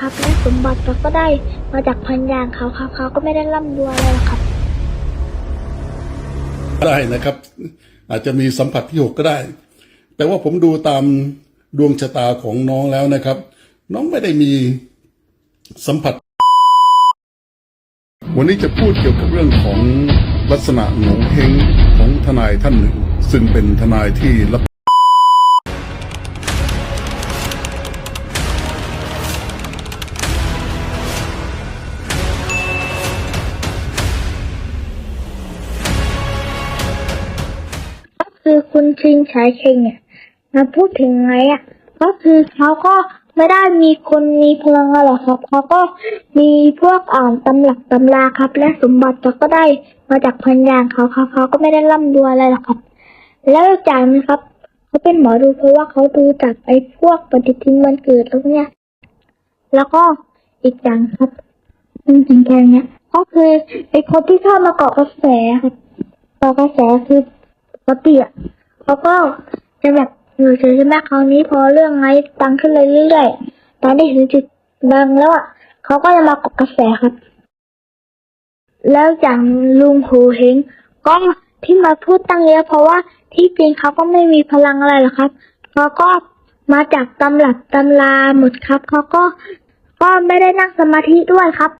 ครับและสมบัติเราก็ได้มาจากพันยางเขาครับเขาก็ไม่ได้ร่ำรวยอะไรหรอกครับ ได้นะครับ อาจจะมีสัมผัสที่หกก็ได้ แต่ว่าผมดูตามดวงชะตาของน้องแล้วนะครับ น้องไม่ได้มีสัมผัส วันนี้จะพูดเกี่ยวกับเรื่องของลักษณะโหงเฮงของทนายท่านหนึ่ง ซึ่งเป็นทนายที่รับ ชิงชายเชงเนี่ยมาพูดถึงไงอะ ก็คือเขาก็ไม่ได้มีคนมีพลังอะไรหรอกครับเขาก็มีพวกอ่านตำหลักตำราครับ และสมบัติก็ได้มาจากพันยางเขาครับเขาก็ไม่ได้ร่ำรวยอะไรหรอกครับ แล้วอีกอย่างนะครับเขาเป็นหมอดูเพราะว่าเขาดูจากไอ้พวกปฏิทินวันเกิดแล้วเนี่ย แล้วก็อีกอย่างครับจริงๆแค่เนี้ยก็คือไอ้คนที่ชอบมาเกาะกระแสครับเกาะกระแสคือปกติอะ เขาก็จะแบบอยู่เฉยๆใช่ไหมคราวนี้พอเรื่องไงดังขึ้นเรื่อยๆตอนนี้ถึงจุดดังแล้วอะเขาก็จะมากาะกระแสครับ แล้วอย่างลุงหูเฮงก็ที่มาพูดตั้งเยอะเพราะว่าที่จริงเขาก็ไม่มีพลังอะไรหรอกครับเขาก็มาจากตำหลักตำราหมดครับเขาก็ก็ไม่ได้นั่งสมาธิด้วยครับ